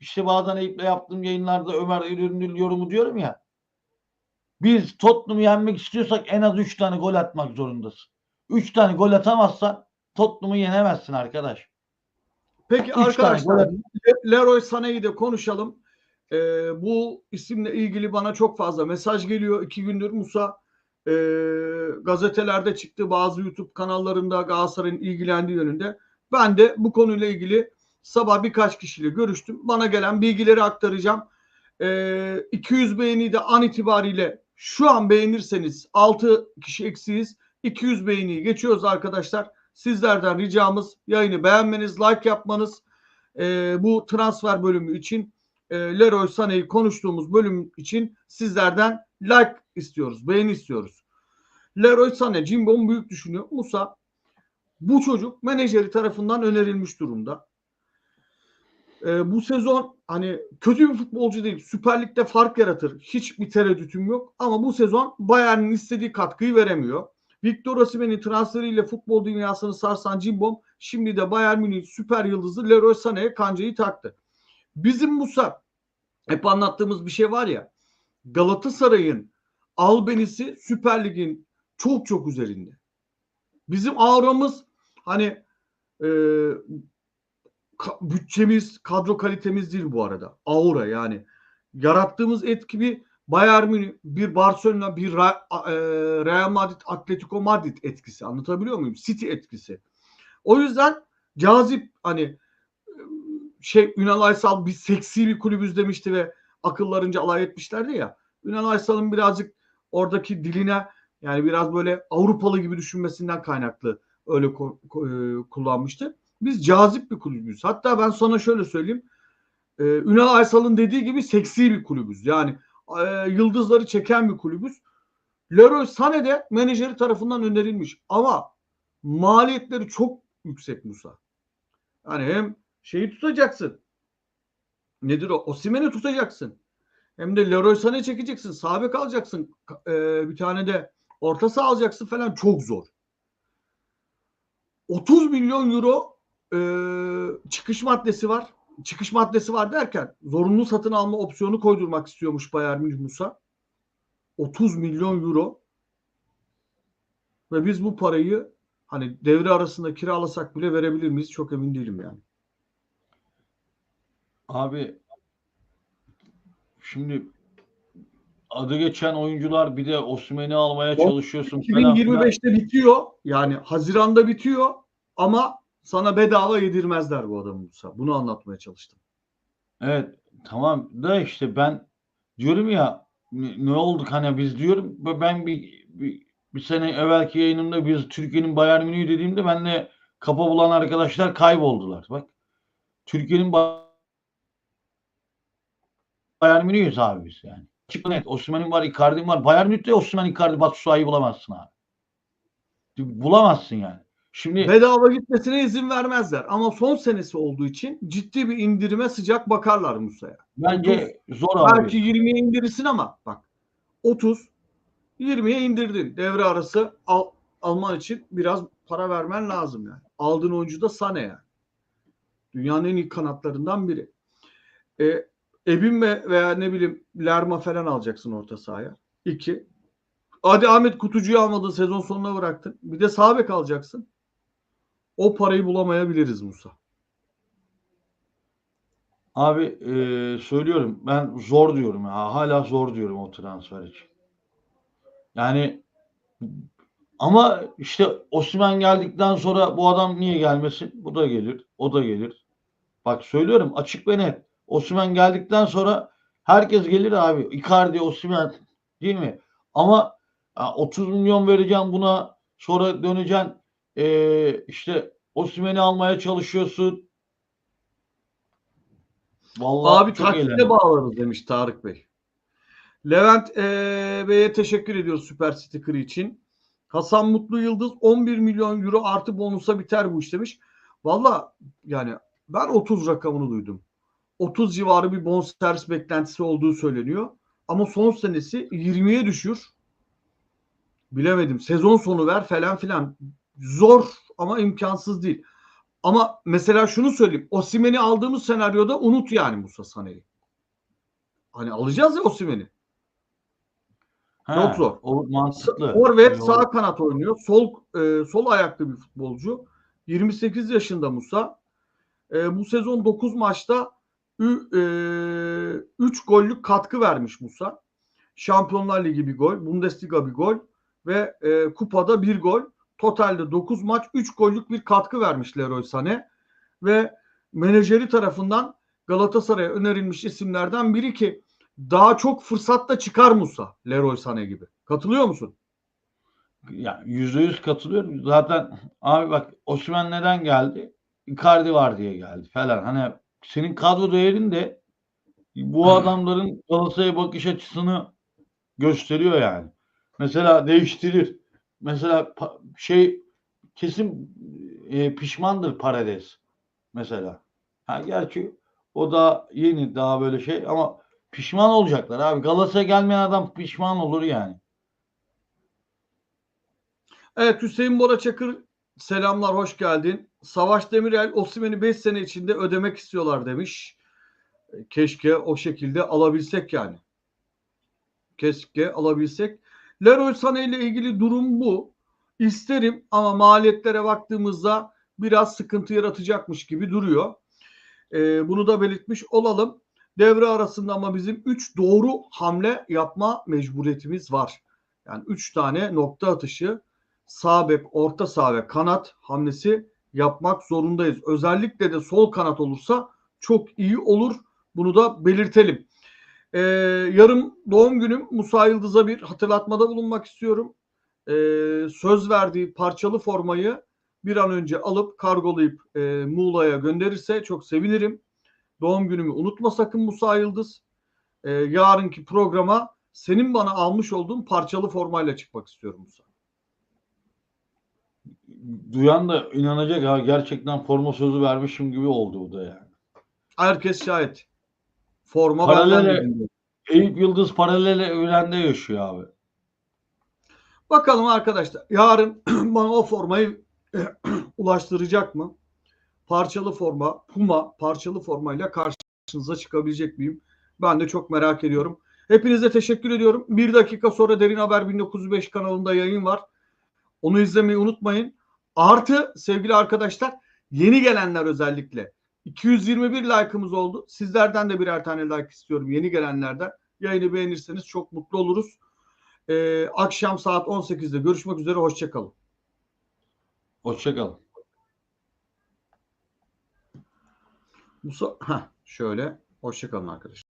işte bazen Eyüp'le yaptığım yayınlarda Ömer Üründül yorumu diyorum ya. Biz Tottenham'ı yenmek istiyorsak en az 3 tane gol atmak zorundasın. 3 tane gol atamazsan Tottenham'ı yenemezsin arkadaş. Peki tane arkadaşlar Leroy Sané'yi de konuşalım. Ee, bu isimle ilgili bana çok fazla mesaj geliyor. İki gündür Musa e, gazetelerde çıktı. Bazı YouTube kanallarında Galatasaray'ın ilgilendiği yönünde. Ben de bu konuyla ilgili sabah birkaç kişiyle görüştüm. Bana gelen bilgileri aktaracağım. Ee, 200 beğeni de an itibariyle şu an beğenirseniz 6 kişi eksiyiz. 200 beğeniyi geçiyoruz arkadaşlar. Sizlerden ricamız yayını beğenmeniz, like yapmanız. Ee, bu transfer bölümü için e, Leroy Sané'yi konuştuğumuz bölüm için sizlerden like istiyoruz, beğeni istiyoruz. Leroy Sané, Cimbom büyük düşünüyor. Musa bu çocuk menajeri tarafından önerilmiş durumda. Ee, bu sezon hani kötü bir futbolcu değil. Süper Lig'de fark yaratır. Hiçbir tereddütüm yok. Ama bu sezon Bayern'in istediği katkıyı veremiyor. Victor Osimhen'in transferiyle futbol dünyasını sarsan Cimbom şimdi de Bayern Münih süper yıldızı Leroy Sané'ye kancayı taktı. Bizim Musa hep anlattığımız bir şey var ya Galatasaray'ın albenisi Süper Lig'in çok çok üzerinde. Bizim auramız hani e, ka- bütçemiz, kadro kalitemiz değil bu arada. Aura yani. Yarattığımız etki bir Bayern Münih, bir Barcelona, bir e, Real Madrid, Atletico Madrid etkisi. Anlatabiliyor muyum? City etkisi. O yüzden cazip hani şey Ünal Aysal bir seksi bir kulübüz demişti ve akıllarınca alay etmişlerdi ya. Ünal Aysal'ın birazcık oradaki diline yani biraz böyle Avrupalı gibi düşünmesinden kaynaklı öyle e, kullanmıştı. Biz cazip bir kulübüz. Hatta ben sana şöyle söyleyeyim. Ee, Ünal Aysal'ın dediği gibi seksi bir kulübüz. Yani e, yıldızları çeken bir kulübüz. Leroy Sané de menajeri tarafından önerilmiş. Ama maliyetleri çok yüksek Musa. Yani hem şeyi tutacaksın. Nedir o? Osimhen'i tutacaksın. Hem de Leroy Sané çekeceksin. Sağ bek alacaksın. Ka- e, bir tane de orta saha alacaksın falan. Çok zor. 30 milyon euro e, çıkış maddesi var. Çıkış maddesi var derken zorunlu satın alma opsiyonu koydurmak istiyormuş Bayern Münih Musa. 30 milyon euro ve biz bu parayı hani devre arasında kiralasak bile verebilir miyiz? Çok emin değilim yani. Abi şimdi adı geçen oyuncular bir de Osimhen'i almaya Yok, çalışıyorsun falan filan. 2025'te bitiyor. Yani Haziran'da bitiyor ama sana bedava yedirmezler bu adamı Musa. Bunu anlatmaya çalıştım. Evet tamam da işte ben diyorum ya ne, olduk hani biz diyorum ben bir, bir, bir sene evvelki yayınımda biz Türkiye'nin Bayern Münih'i dediğimde benle kafa bulan arkadaşlar kayboldular. Bak Türkiye'nin Ba- Bayern Münih'iz abi biz yani. Açık net. Osimhen'in var, Icardi'nin var. Bayern Münih'te Osimhen, Icardi, Batshuayi bulamazsın abi. Bulamazsın yani. Şimdi Bedava gitmesine izin vermezler. Ama son senesi olduğu için ciddi bir indirime sıcak bakarlar Musa'ya. bence zor abi. Belki 20'ye indirirsin ama bak 30 20'ye indirdin. Devre arası al, alman için biraz para vermen lazım yani. Aldığın oyuncu da Sane yani. Dünyanın en iyi kanatlarından biri. E, Ebimbe veya ne bileyim Lerma falan alacaksın orta sahaya. İki. Hadi Ahmet Kutucu'yu almadın sezon sonuna bıraktın. Bir de sağ bek alacaksın. O parayı bulamayabiliriz Musa. Abi e, söylüyorum ben zor diyorum ya hala zor diyorum o transfer için. Yani ama işte Osimhen geldikten sonra bu adam niye gelmesin? Bu da gelir, o da gelir. Bak söylüyorum açık ve net. Osimhen geldikten sonra herkes gelir abi. Icardi, Osimhen değil mi? Ama ya, 30 milyon vereceğim buna sonra döneceksin e, işte Osimhen'i almaya çalışıyorsun. Vallahi Abi eğlendim. bağlarız demiş Tarık Bey. Levent eee, Bey'e teşekkür ediyoruz süper sticker'ı için. Hasan Mutlu Yıldız 11 milyon euro artı bonusa biter bu iş demiş. Valla yani ben 30 rakamını duydum. 30 civarı bir bonservis beklentisi olduğu söyleniyor. Ama son senesi 20'ye düşür. Bilemedim. Sezon sonu ver falan filan. Zor ama imkansız değil. Ama mesela şunu söyleyeyim. Osimhen'i aldığımız senaryoda unut yani Musa Sané'yi. Hani alacağız ya Osimhen'i. He, Çok zor. O mantıklı. Forvet Doğru. sağ kanat oynuyor. Sol e, sol ayaklı bir futbolcu. 28 yaşında Musa. E, bu sezon 9 maçta 3 gollük katkı vermiş Musa. Şampiyonlar Ligi bir gol, Bundesliga bir gol ve e, kupada bir gol. Totalde 9 maç 3 gollük bir katkı vermiş Leroy Sané ve menajeri tarafından Galatasaray'a önerilmiş isimlerden biri ki daha çok fırsat da çıkar Musa Leroy Sané gibi. Katılıyor musun? Ya yüzde yüz katılıyorum. Zaten abi bak Osimhen neden geldi? Icardi var diye geldi falan. Hani senin kadro değerin de bu adamların Galatasaray'a bakış açısını gösteriyor yani. Mesela değiştirir. Mesela şey kesin e, pişmandır Paredes mesela. Ha, gerçi o da yeni daha böyle şey ama pişman olacaklar abi. Galatasaray'a gelmeyen adam pişman olur yani. Evet Hüseyin Bora Çakır selamlar hoş geldin. Savaş Demirel Osimhen'i 5 sene içinde ödemek istiyorlar demiş. E, Keşke o şekilde alabilsek yani. Keşke alabilsek. Leroy Sané ile ilgili durum bu. İsterim ama maliyetlere baktığımızda biraz sıkıntı yaratacakmış gibi duruyor. E, bunu da belirtmiş olalım. Devre arasında ama bizim 3 doğru hamle yapma mecburiyetimiz var. Yani 3 tane nokta atışı sağ bek, orta saha ve kanat hamlesi yapmak zorundayız. Özellikle de sol kanat olursa çok iyi olur. Bunu da belirtelim. Ee, yarım doğum günüm Musa Yıldız'a bir hatırlatmada bulunmak istiyorum. Ee, söz verdiği parçalı formayı bir an önce alıp kargolayıp e, Muğla'ya gönderirse çok sevinirim. Doğum günümü unutma sakın Musa Yıldız. Ee, yarınki programa senin bana almış olduğun parçalı formayla çıkmak istiyorum Musa. duyan da inanacak ha gerçekten forma sözü vermişim gibi oldu bu da yani. Herkes şahit. Forma geliyor. Eyüp Yıldız paralel evrende yaşıyor abi. Bakalım arkadaşlar. Yarın bana o formayı ulaştıracak mı? Parçalı forma, Puma parçalı formayla karşınıza çıkabilecek miyim? Ben de çok merak ediyorum. Hepinize teşekkür ediyorum. Bir dakika sonra Derin Haber 1905 kanalında yayın var. Onu izlemeyi unutmayın. Artı sevgili arkadaşlar yeni gelenler özellikle 221 like'ımız oldu. Sizlerden de birer tane like istiyorum yeni gelenlerden. Yayını beğenirseniz çok mutlu oluruz. Ee, akşam saat 18'de görüşmek üzere. Hoşçakalın. Hoşçakalın. Musa, Heh, şöyle. Hoşçakalın arkadaşlar.